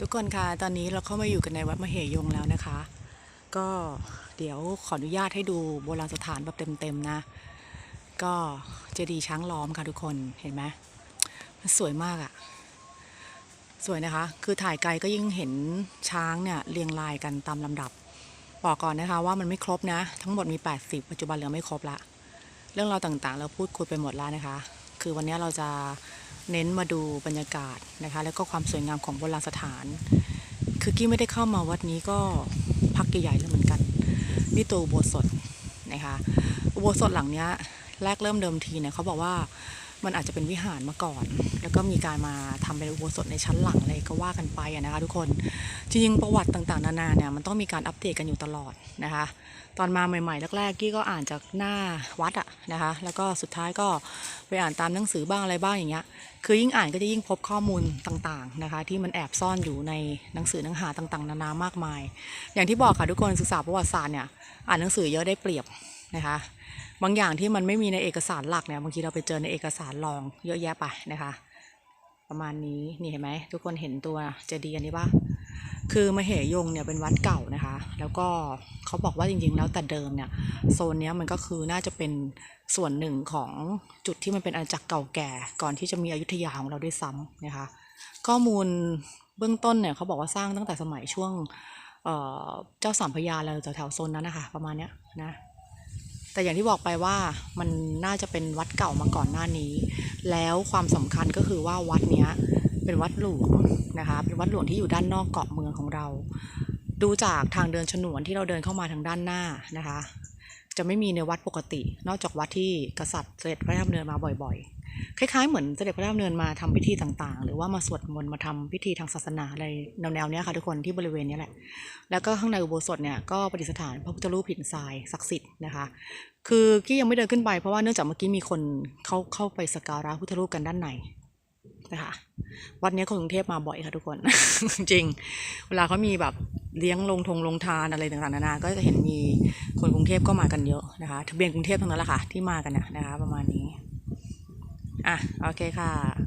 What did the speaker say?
ทุกคนคะตอนนี้เราเข้ามาอยู่กันในวัดมเหยงแล้วนะคะ ก็เดี๋ยวขออนุญาตให้ดูโบราณสถานแบบเต็มๆนะ ก็เจดีย์ช้างล้อมค่ะทุกคนเห็นไหมมันสวยมากอะสวยนะคะ คือถ่ายไกลก็ยิ่งเห็นช้างเนี่ยเรียงรายกันตามลำดับ บอกก่อนนะคะว่ามันไม่ครบนะ ทั้งหมดมี 80 ปัจจุบันเหลือไม่ครบละ เรื่องราวต่างๆ เราพูดคุยไปหมดแล้วนะคะ คือวันนี้เราจะ เน้นมาดูบรรยากาศนะคะ แล้วก็ความสวยงามของโบราณสถาน คือกี้ไม่ได้เข้ามาวัดนี้ก็พักใหญ่ๆแล้วเหมือนกัน นี่ตัวอุโบสถนะคะ อุโบสถหลังเนี้ยแรกเริ่มเดิมทีเนี่ยเขาบอกว่า มันอาจจะเป็นวิหารมาก่อน แล้วก็มีการมาทำเป็นอุโบสถในชั้นหลังอะไรก็ว่ากันไปนะคะทุกคนจริงๆประวัติต่างๆนานาเนี่ยมันต้องมีการอัปเดตกันอยู่ตลอดนะคะ ตอนมาใหม่ๆแรกๆกี้ก็อ่านจากหน้าวัดอะนะคะ แล้วก็สุดท้ายก็ไปอ่านตามหนังสือบ้างอะไรบ้างอย่างเงี้ยคือยิ่งอ่านก็จะยิ่งพบข้อมูลต่างๆนะคะ ที่มันแอบซ่อนอยู่ในหนังสือหนังหาต่างๆ นานามากมาย อย่างที่บอกค่ะทุกคนศึกษาประวัติศาสตร์เนี่ยอ่านหนังสือเยอะได้เปรียบ นะคะบางอย่างที่มันไม่มีในเอกสารหลักเนี่ยบางทีเราไปเจอในเอกสารรองเยอะแยะไปนะคะ ประมาณนี้นี่เห็นไหมทุกคนเห็นตัวเจดีย์อันนี้ปะคือมเหยงเนี่ยเป็นวัดเก่านะคะ แล้วก็เขาบอกว่าจริงๆ แล้วแต่เดิมเนี่ยโซนนี้มันก็คือน่าจะเป็นส่วนหนึ่งของจุดที่มันเป็นอาณาจักรเก่าแก่ ก่อนที่จะมีอยุธยาของเราด้วยซ้ำนะคะ ข้อมูลเบื้องต้นเนี่ยเขาบอกว่าสร้างตั้งแต่สมัยช่วงเเจ้าสามพยาเราแถวๆโซนนั้นนะคะประมาณเนี้ยนะ แต่อย่างที่บอกไปว่ามันน่าจะเป็นวัดเก่ามาก่อนหน้านี้ แล้วความสำคัญก็คือว่าวัดเนี้ยเป็นวัดหลวงนะคะเป็นวัดหลวงที่อยู่ด้านนอกเกาะเมืองของเรา ดูจากทางเดินฉนวนที่เราเดินเข้ามาทางด้านหน้านะคะ จะไม่มีในวัดปกติ นอกจากวัดที่กษัตริย์เสด็จพระราชดำเนินมาบ่อยๆ คล้ายๆเหมือนเสด็จพระราชดำเนินมาทำพิธีต่างๆ หรือว่ามาสวดมนต์มาทำพิธีทางศาสนาอะไรแนวๆนี้ค่ะทุกคนที่บริเวณนี้แหละ แล้วก็ข้างในอุโบสถเนี่ยก็ประดิษฐานพระพุทธรูปหินทรายศักดิ์สิทธิ์นะคะ คือกี้ยังไม่เดินขึ้นไปเพราะว่าเนื่องจากเมื่อกี้มีคนเข้าเข้าไปสักการะพุทธรูปกันด้านใน นะคะวัดนี้คนกรุงเทพมาบ่อยค่ะทุกคน จริง เวลาเขามีแบบเลี้ยงลงทงลงทานอะไรต่างๆนานา ก็จะเห็นมีคนกรุงเทพก็มากันเยอะนะคะทะเบียนกรุงเทพทั้งนั้นแหละค่ะที่มากันนะนะคะประมาณนี้อะโอเคค่ะ